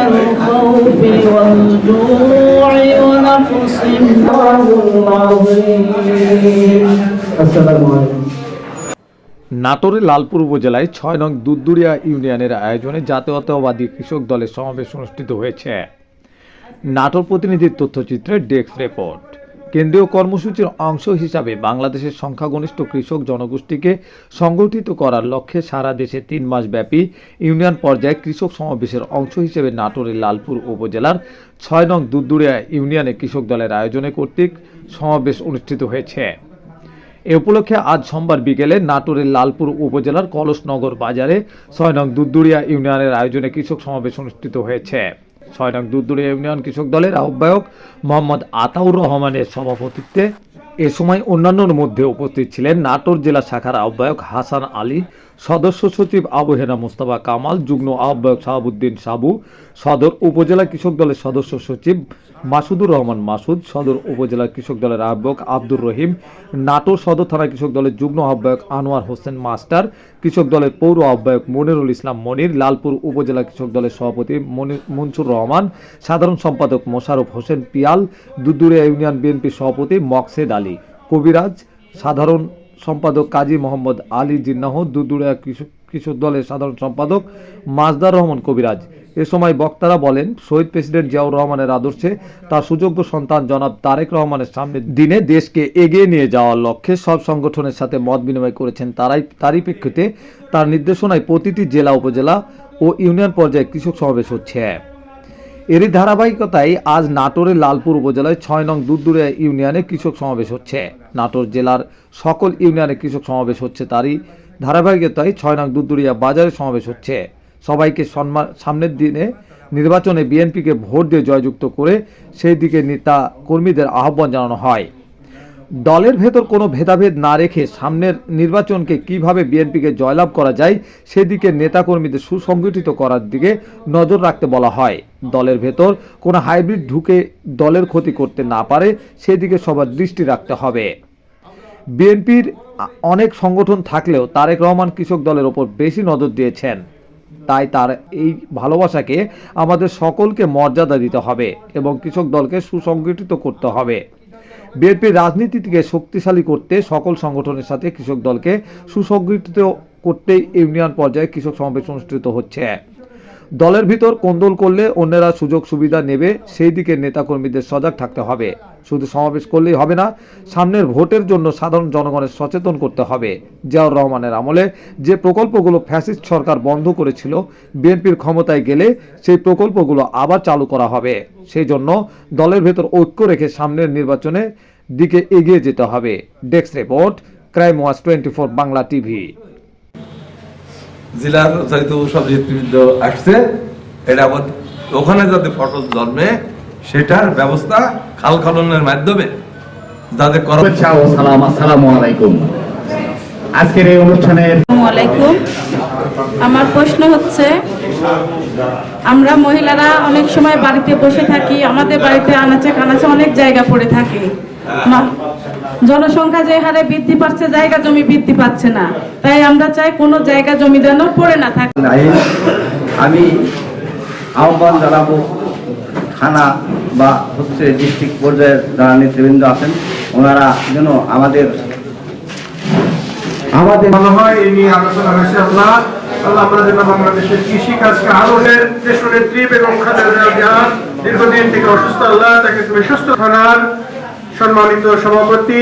الخوف والجوع ونقص عظيم السلام عليكم নাটোরের লালপুর উপজেলায় ছয় নং দুদুরিয়া ইউনিয়নের আয়োজনে জাতীয়তাবাদী কৃষক দলের সমাবেশ অনুষ্ঠিত হয়েছে নাটোর প্রতিনিধির তথ্যচিত্রে ডেস্ক রিপোর্ট কেন্দ্রীয় কর্মসূচির অংশ হিসাবে বাংলাদেশের সংখ্যাগরিষ্ঠ কৃষক জনগোষ্ঠীকে সংগঠিত করার লক্ষ্যে সারা দেশে তিন মাস ব্যাপী ইউনিয়ন পর্যায়ে কৃষক সমাবেশের অংশ হিসেবে নাটোরের লালপুর উপজেলার ছয় নং দুদুরিয়া ইউনিয়নে কৃষক দলের আয়োজনে কর্তৃক সমাবেশ অনুষ্ঠিত হয়েছে। এ উপলক্ষে আজ সোমবার বিকেলে নাটোরের লালপুর উপজেলার কলসনগর বাজারে ছয় নং দুদুরিয়া ইউনিয়নের আয়োজনে কৃষক সমাবেশ অনুষ্ঠিত হয়েছে। ছয় নং ইউনিয়ন কৃষক দলের আহ্বায়ক মোহাম্মদ আতাউর রহমানের সভাপতিত্বে এ সময় অন্যান্যর মধ্যে উপস্থিত ছিলেন নাটোর জেলা শাখার আহ্বায়ক হাসান আলী সদস্য সচিব আবু হেনা মোস্তফা কামাল, যুগ্ম আহ্বায়ক শাহাবুদ্দিন সাবু, সদর উপজেলা কৃষক দলের সদস্য সচিব মাসুদুর রহমান মাসুদ, সদর উপজেলা কৃষক দলের আহ্বায়ক আব্দুর রহিম, নাটোর সদর থানা কৃষক দলের যুগ্ম আহ্বায়ক আনোয়ার হোসেন মাস্টার, কৃষক দলের পৌর আহ্বায়ক মনিরুল ইসলাম মনির, লালপুর উপজেলা কৃষক দলের সভাপতি মনি- মনসুর রহমান, সাধারণ সম্পাদক মোশারফ হোসেন পিয়াল, দুদুরিয়া ইউনিয়ন বিএনপি সভাপতি মকসেদ আলী, কবিরাজ, সাধারণ সম্পাদক কাজী মোহাম্মদ আলী জিন্নাহ দুদুরিয়া কৃষক কৃষক দলের সাধারণ সম্পাদক মাজদার রহমান কবিরাজ। এ সময় বক্তারা বলেন, শহীদ প্রেসিডেন্ট জিয়াউর রহমানের আদর্শে তার সুযোগ্য সন্তান জনাব তারেক রহমানের সামনে দিনে দেশকে এগিয়ে নিয়ে যাওয়ার লক্ষ্যে সব সংগঠনের সাথে মত বিনিময় করেছেন তারাই, তারই প্রেক্ষিতে তার নির্দেশনায় প্রতিটি জেলা, উপজেলা ও ইউনিয়ন পর্যায়ে কৃষক সমাবেশ হচ্ছে। এরই ধারাবাহিকতায় আজ নাটোরের লালপুর উপজেলায় ছয় নং দুদুরিয়া ইউনিয়নে কৃষক সমাবেশ হচ্ছে। নাটোর জেলার সকল ইউনিয়নে কৃষক সমাবেশ হচ্ছে, তারই ধারাবাহিকতায় ছয় নং দুদুরিয়া বাজারে সমাবেশ হচ্ছে। সবাইকে সম্মান সামনের দিনে নির্বাচনে বিএনপিকে ভোট দিয়ে জয়যুক্ত করে সেই দিকে নেতা কর্মীদের আহ্বান জানানো হয়। দলের ভেতর কোনো ভেদাভেদ না রেখে সামনের নির্বাচনকে কীভাবে বিএনপিকে জয়লাভ করা যায়, সেদিকে নেতাকর্মীদের সুসংগঠিত করার দিকে নজর রাখতে বলা হয়। দলের ভেতর কোনো হাইব্রিড ঢুকে দলের ক্ষতি করতে না পারে, সেদিকে সবার দৃষ্টি রাখতে হবে। বিএনপির অনেক সংগঠন থাকলেও তারেক রহমান কৃষক দলের ওপর বেশি নজর দিয়েছেন। তাই তার এই ভালোবাসাকে আমাদের সকলকে মর্যাদা দিতে হবে এবং কৃষক দলকে সুসংগঠিত করতে হবে। বিএনপির রাজনীতিকে শক্তিশালী করতে সকল সংগঠনের সাথে কৃষক দলকে সুসংগঠিত করতে ইউনিয়ন পর্যায়ে কৃষক সমাবেশ অনুষ্ঠিত হচ্ছে। দলের ভিতর কোন্দল করলে অন্যরা সুযোগ সুবিধা নেবে, সেই দিকে নেতাকর্মীদের সজাগ থাকতে হবে। শুধু সমাবেশ করলেই হবে না, সামনের ভোটের জন্য সাধারণ জনগণের সচেতন করতে হবে। জিয়াউর রহমানের আমলে যে প্রকল্পগুলো ফ্যাসিস্ট সরকার বন্ধ করেছিল, বিএনপির ক্ষমতায় গেলে সেই প্রকল্পগুলো আবার চালু করা হবে। সেই জন্য দলের ভেতর ঐক্য রেখে সামনের নির্বাচনে দিকে এগিয়ে যেতে হবে। Desk report, crime watch twenty four Bangla TV. জেলার যেহেতু সব নেতৃবৃন্দ আসছে এটা আবার ওখানে যাতে ফসল জন্মে সেটার ব্যবস্থা খাল খননের মাধ্যমে যাতে করা সালাম আসসালামু আলাইকুম। আজকের এই অনুষ্ঠানের আলাইকুম। আমার প্রশ্ন হচ্ছে আমরা মহিলারা অনেক সময় বাড়িতে বসে থাকি আমাদের বাড়িতে আনাচে কানাচে অনেক জায়গা পড়ে থাকে। জনসংখ্যা যে হারে বৃদ্ধি পাচ্ছে জায়গা জমি বৃদ্ধি পাচ্ছে না। তাই আমরা চাই কোনো জায়গা জমি যেন পড়ে না থাকে। আমি আহ্বান জানাব থানা বা হচ্ছে ডিস্ট্রিক্ট পর্যায়ের যারা নেতৃবৃন্দ আছেন ওনারা যেন আমাদের আমাদের মনে হয় এই নিয়ে আলোচনা হয়েছে। আল্লাহ আল্লাহ আমরা যেন বাংলাদেশের কৃষি কাজকে আরও দেশ নেত্রী এবং খালেদা জিয়া দীর্ঘদিন থেকে অসুস্থ। আল্লাহ তাকে তুমি সুস্থ থানার সম্মানিত সভাপতি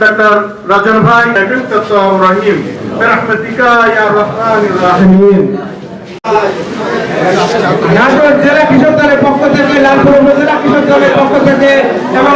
ডাক্তার রাজন ভাই রহিম জেলা কৃষক দলের পক্ষ থেকে, লালপুর উপজেলা কৃষক দলের পক্ষ থেকে এবং